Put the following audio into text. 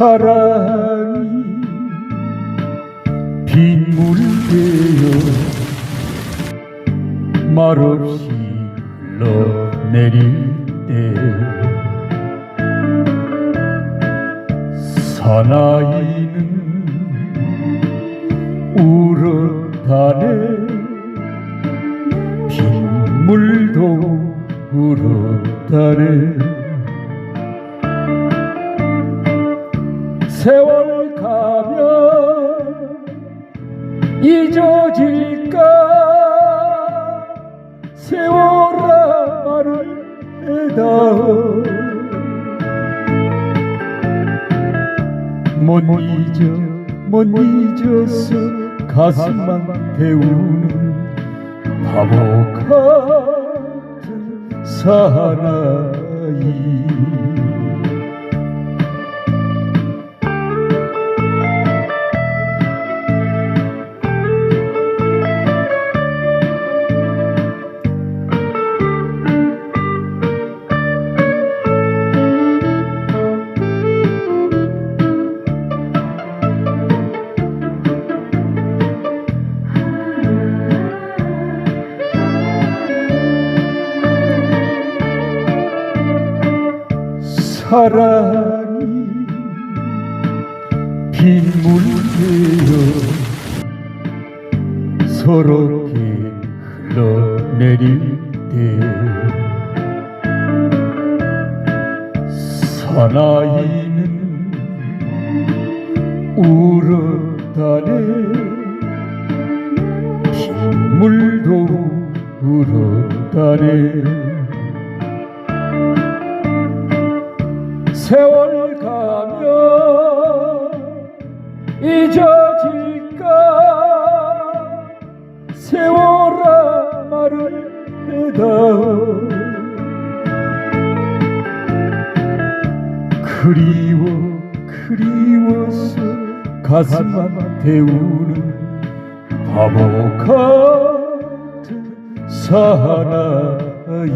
사랑이 빗물 되어 말없이 흘러내릴 때 사나이는 울어가네 빗물도 울었다네 세월 가면 잊어질까? 세월아 말을 해다오. 못 잊어 못 잊어서 가슴만 태우는 바보 같은 사나이 사랑이 빗물 되어 서럽게 흘러내릴 때 사나이는 울었다네. 빗물도 울었다네 세월 가면 잊어질까? 세월아 말을 해다오 그리워 그리워서 가슴만 태우는 바보 같은 사나이